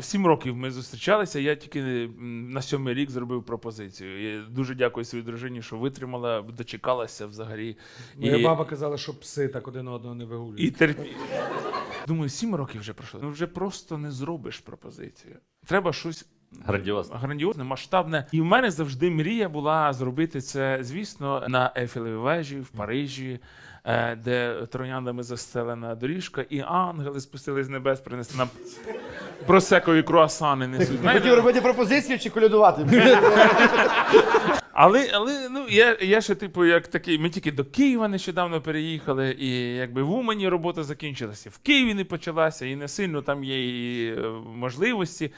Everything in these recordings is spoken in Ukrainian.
Сім років ми зустрічалися. Я тільки на сьомий рік зробив пропозицію. Я дуже дякую своїй дружині, що витримала, дочекалася взагалі. Моя баба казала, що пси так один одного не і вигулюють. терпі. Думаю, сім років вже пройшло. Ну вже просто не зробиш пропозицію. Треба щось Грандіозно. грандіозне, масштабне. І в мене завжди мрія була зробити це, звісно, на Ейфелевій вежі в Парижі, е, де трояндами застелена доріжка, і ангели спустились з небес, принесли нам просекові круасани несуть. Хотів робити пропозицію чи колядувати? Але, але ну я, я ще, типу, як такий, ми тільки до Києва нещодавно переїхали, і якби в Умані робота закінчилася. В Києві не почалася, і не сильно там є і е, можливості.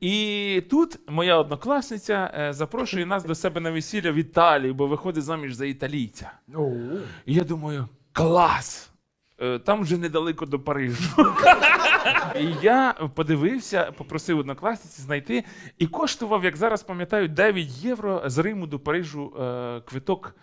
І тут моя однокласниця е, запрошує нас до себе на весілля в Італію, бо виходить заміж за італійця. І я думаю, клас! Е, Там вже недалеко до Парижу. І я подивився, попросив однокласниці знайти, і коштував, як зараз пам'ятаю, 9 євро з Риму до Парижу е, квиток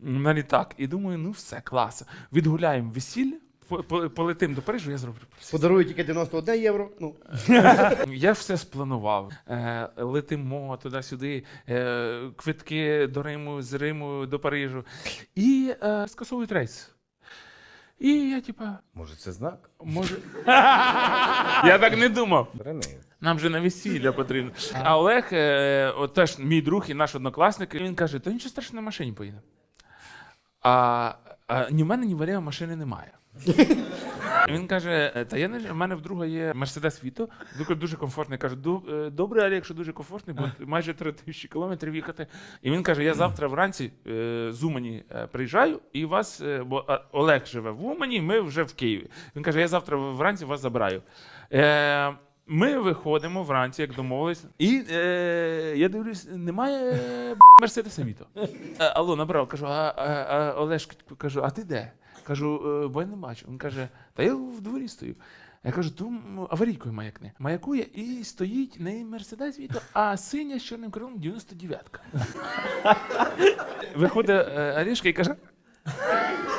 на літак. І думаю, ну все, клас. Відгуляємо весілля, по- по- полетим до Парижу, я зроблю. Подарую тільки 91 євро. Ну, Я все спланував. Е, летимо туди-сюди, е, квитки до Риму, з Риму до Парижу. І е, скасовують рейс. І я, типа, може, це знак? може. я так не думав. Рене. Нам же на весілля потрібно. А Олег, е, от теж мій друг і наш однокласник, він каже: то нічого страшного на машині поїде. А, а ні в мене, ні в Валєва машини немає. Він каже: «Е, Та я не в мене вдруга є Мерседес Віто, дуже- дуже комфортний. Каже, добре, але якщо дуже комфортний, бо майже 3 тисячі кілометрів їхати. І він каже: Я завтра вранці е, з Умані е, приїжджаю, і вас, бо Олег живе в Умані, ми вже в Києві. Він каже: Я завтра вранці вас забираю. Ми виходимо вранці, як домовились, і е, я дивлюсь, немає е, Мерседеса Віто. Е, алло, набрав, кажу, а, а, а Олеж, кажу, а ти де? Кажу, «Е, бо я не бачу. Він каже, та я в дворі стою. Я кажу, ту аварійкою маякне. Маякує і стоїть не Мерседес Віто, а синя з чорним крилом 99-ка. Виходить е, Олешка і каже.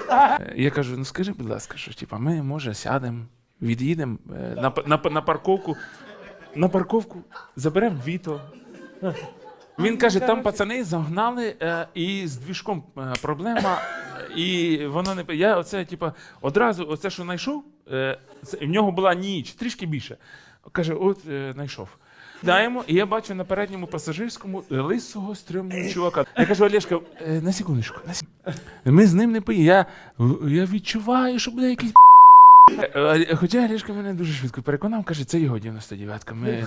Е, Я кажу: ну скажи, будь ласка, що типа, ми може сядемо, від'їдемо е, на, на, на парковку, на парковку, заберемо Віто. Він каже, там пацани загнали е, і з двіжком е, проблема, і воно не. Я оце, типа, одразу, оце, що знайшов, е, це, в нього була ніч, трішки більше. Каже, от е, знайшов. Даємо, і я бачу на передньому пасажирському е, лисого стрьомного чувака. Я кажу, Олешка, е, на секундочку, на секундочку. Ми з ним не поїдемо. Я, я відчуваю, що буде якийсь. Е, е, Хоча Грішка мене дуже швидко переконав, каже, це його 99-ка. Ми...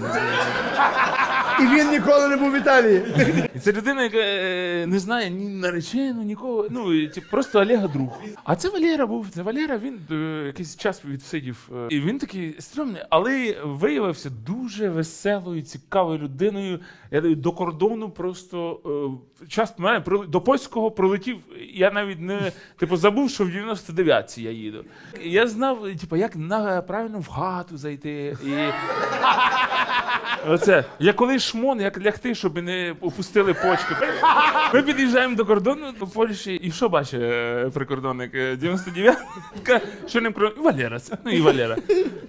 І він ніколи не був в Італії. Це людина, яка е, не знає ні наречену, нікого. Ну, і, типу, просто Олега друг. А це Валера був. Це Валера, він е, якийсь час відсидів. е, і він такий стрьомний, але виявився дуже веселою, цікавою людиною. Я до кордону просто час мене до польського пролетів. Я навіть не типу забув, що в 99-ці я їду. Я знав, типу, як на правильно в хату зайти. І Оце. Я коли шмон, як лягти, щоб не опустили почки. Ми під'їжджаємо до кордону до Польщі, і що бачить е, прикордонник? 99-ка, що не про Валера. це, Ну і Валера.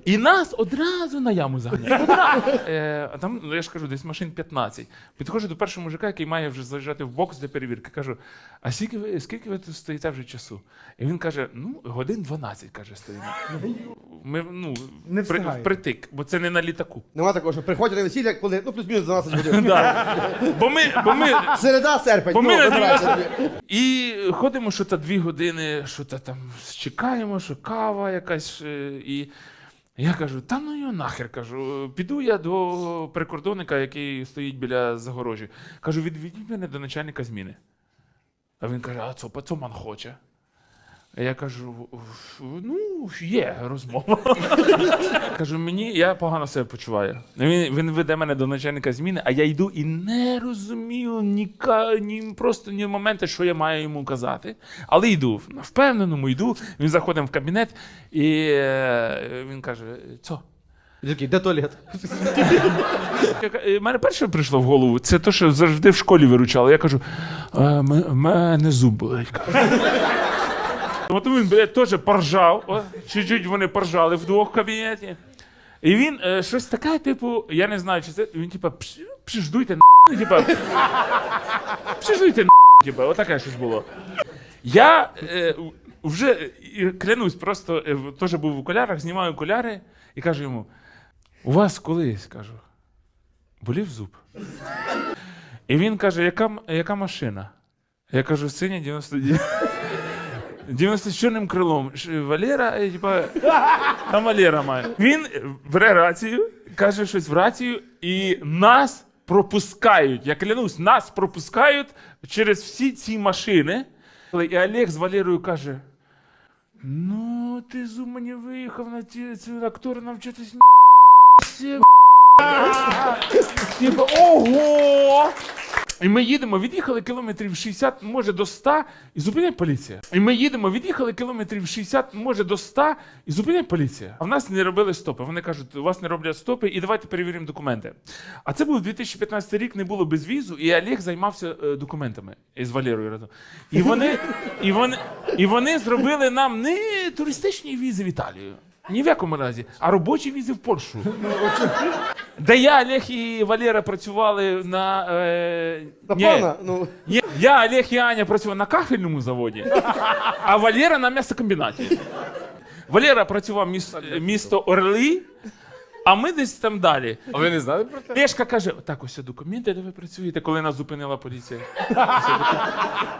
І нас одразу на яму заганяють. Одразу. Е, а там, ну я ж кажу, десь машин 15. Підходжу до першого мужика, який має вже заїжджати в бокс для перевірки. Кажу: а скільки ви, скільки ви тут стоїте вже часу? І він каже: ну, годин 12, каже, стоїмо. Ми, ну, Не при, встигаємо. впритик, бо це не на літаку. Нема такого, що приходять на весілля, коли ну плюс-мінус 12 годин. Да. Бо ми, бо ми, Середа, серпень. Бо ну, ми на вибирайте 90. собі. і ходимо, що та дві години, що та там чекаємо, що кава якась. е, І я кажу, та ну його нахер кажу. Піду я до прикордонника, який стоїть біля загорожі. Кажу, відведіть мене до начальника зміни. А він каже: а це пацоман хоче. Я кажу: ну, є розмова. Кажу, мені я погано себе почуваю. Він, він веде мене до начальника зміни, а я йду і не розумію ні, ні просто ні моменту, що я маю йому казати. Але йду, на впевненому йду. Він заходить в кабінет і е, він каже: такий, де туалет? Мене перше прийшло в голову, це те, що завжди в школі виручали. Я кажу, «Е, мене зуб болить. От він, блядь, теж поржав. Чуть-чуть вони поржали в кабінеті. І він е, щось таке, типу, я не знаю, чи це. Він типа, «Пш- пшиждуйте на типа. Пшиждуйте на типа, отаке щось було. Я е, вже клянусь, просто е, теж був в окулярах, знімаю окуляри і кажу йому: у вас колись кажу, болів зуб. І він каже, яка, яка машина? Я кажу, синя 99. 90 з чорним крилом. Ш- Валера, е, типа, там Валера має. Він бере рацію, каже щось в рацію, і нас пропускають. Я клянусь, нас пропускають через всі ці машини. І Олег з Валерою каже: Ну, ти з мені виїхав на ті ці актори навчитись. ні***сі, Типа, ого! І ми їдемо, від'їхали кілометрів 60, може до 100, і зупиняє поліція. І ми їдемо, від'їхали кілометрів 60, може до 100, і зупиняє поліція. А в нас не робили стопи. Вони кажуть, у вас не роблять стопи, і давайте перевіримо документи. А це був 2015 рік, не було безвізу, і Олег займався е, документами із Валерою разом. І вони, і, вони, і вони зробили нам не туристичні візи в Італію. Ні в якому разі, а робочі візи в Польщу. Де я, Олег і Валера працювали на. Е, ні, Напевно, ну. ні, я, Олег і Аня працювали на кафельному заводі, а Валера на м'ясокомбінаті. Валера працював міс, місто Орли, а ми десь там далі. А ви не знали про це? Лешка каже: так, ось документи, де ви працюєте, коли нас зупинила поліція.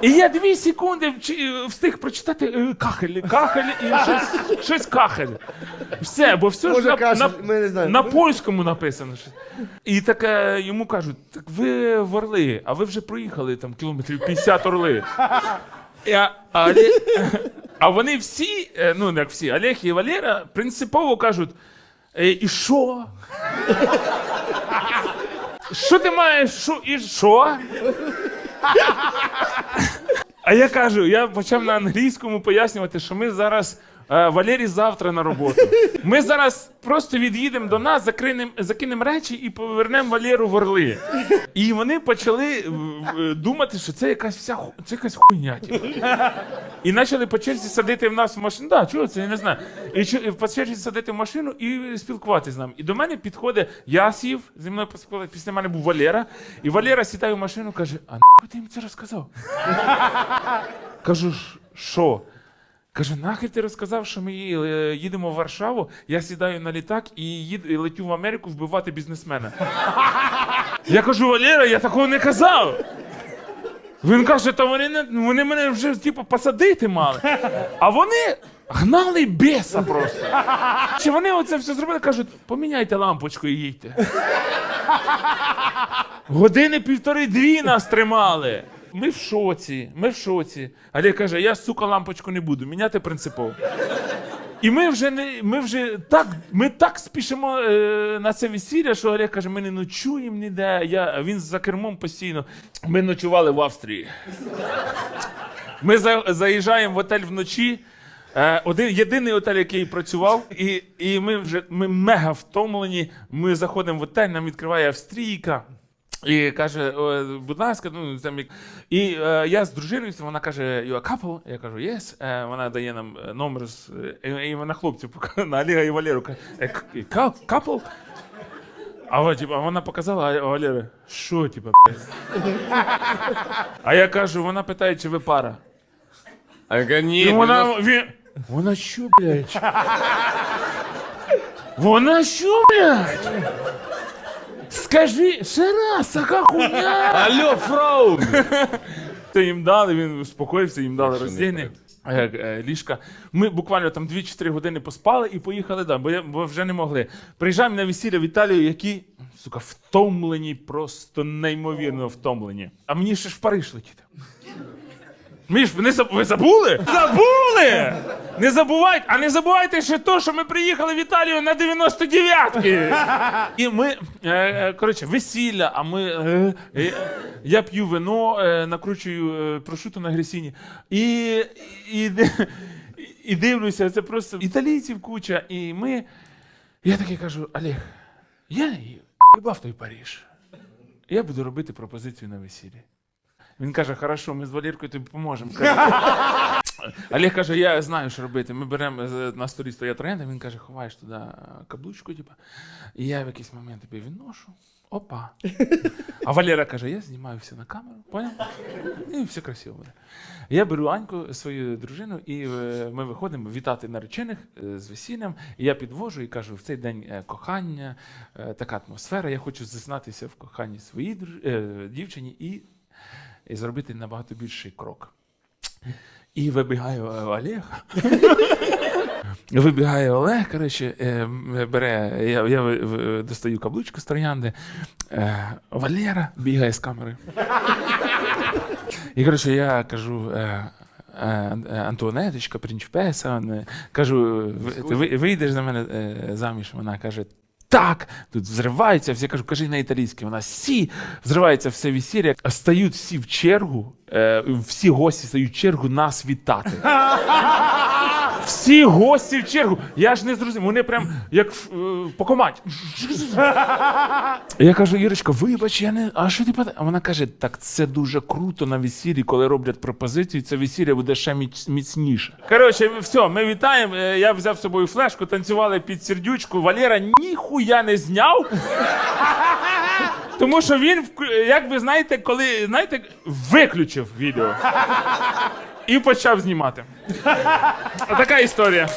І я дві секунди вчи- встиг прочитати е, кахель, кахель і щось, щось кахель. Все, бо все ж на, кашель, на, ми не знаємо. на польському написано. щось. І так е, йому кажуть: так ви в Орли, а ви вже проїхали там кілометрів 50 Орли. І, а, а, Оле- а вони всі, е, ну як всі, Олег і Валера принципово кажуть: «Е, і що? Що ти маєш? Що і що? А я кажу, я почав на англійському пояснювати, що ми зараз. Е, Валерій завтра на роботу. Ми зараз просто від'їдемо до нас, закинемо закинем речі і повернемо Валеру в Орли. І вони почали думати, що це якась вся це якась хуйня. Типу. І почали по черзі садити в нас в машину. Да, чого це, я не знаю. І по черзі садити в машину і спілкуватися з нами. І до мене підходить, я сів, зі мною поспілкувався, після мене був Валера. І Валера сідає в машину каже: А нахуй ти їм це розказав? Кажу, «Ш- що? Каже, нахер ти розказав, що ми е, їдемо в Варшаву, я сідаю на літак і їду, і летю в Америку вбивати бізнесмена. Я кажу, Валера, я такого не казав. Він каже, то вони, не, вони мене вже типу, посадити мали. А вони гнали біса просто. Чи вони оце все зробили, кажуть, поміняйте лампочку і їдьте. Години півтори-дві нас тримали. Ми в шоці, ми в шоці. Олег каже, я, сука, лампочку не буду, міняти принципово. І ми вже не ми вже так, ми так спішимо е, на це весілля, що Олег каже, ми не ночуємо ніде. Я, він за кермом постійно. Ми ночували в Австрії. Ми за, заїжджаємо в готель вночі. Е, один єдиний готель, який працював, і, і ми вже ми мега втомлені. Ми заходимо в готель, нам відкриває австрійка. І каже, будь ласка, ну там як- і е, я з дружиною, вона каже, you a couple? Я кажу, yes. Е, вона дає нам е, номер з е, і вона хлопців на Олега і Валеру. каже, «Е, к- і ка- couple? А, вона, типу, вона показала, а Валера, що, типу. А я кажу, вона питає, чи ви пара. А я кажу, ні, І вона, вона... він, вона що, блядь? Вона що, блядь? Скажи, ще раз, така хуйня. Алло, фрау! Це їм дали, він успокоївся, їм дали Якщо е, е, Ліжка. Ми буквально там 2-4 години поспали і поїхали далі, бо, я- бо вже не могли. Приїжджаємо на весілля в Італію, які, сука, втомлені, просто неймовірно втомлені. А мені ще ж в Париж летіти. Міш, ви, не ви забули? Забули! Не забувайте, а не забувайте ще то, що ми приїхали в Італію на 99-ки. І ми, е, е, коротше, весілля, а ми. Е, е, я п'ю вино, е, накручую е, прошуту на гресіні. І, і, і дивлюся, це просто італійців куча. І ми. Я такий кажу: Олег, я їбав той Париж. Я буду робити пропозицію на весіллі. Він каже: хорошо, ми з Валіркою тобі поможемо. Олег каже, я знаю, що робити. Ми беремо з- на столі стоять тренди, він каже, ховаєш туди каблучку, типу. І я в якийсь момент тобі відношу. Опа. А Валера каже: я знімаю все на камеру, поняв? І все красиво буде. Я беру Аньку, свою дружину, і е, ми виходимо вітати наречених е, з весіллям. І я підвожу і кажу: в цей день е, кохання, така атмосфера. Я хочу зізнатися в коханні своїй дівчині і, і зробити набагато більший крок. І вибігає е, Олег. Вибігає Олег, коротше, е, бере, я, я достаю каблучку з троянди. Е, Валера бігає з камери. І коротше, я кажу. Антуанеточка, принчпеса, кажу, ти вийдеш за мене заміж. Вона каже, так, тут взривається, всі кажу, кажи на італійській. Вона сі, взривається все весілля. Стають всі в чергу, е, всі гості стають в чергу нас вітати. Всі гості в чергу. Я ж не зрозумів. Вони прям як е, по команді. Я кажу, Ірочка, вибач, я не. А що ти пата? А вона каже: так це дуже круто на весіллі, коли роблять пропозицію, це весілля буде ще міць- міцніше. Коротше, все, ми вітаємо. Е, Я взяв з собою флешку, танцювали під сердючку. Валера ніхуя не зняв. Тому що він, як ви знаєте, коли знаєте, виключив відео і почав знімати. Така історія.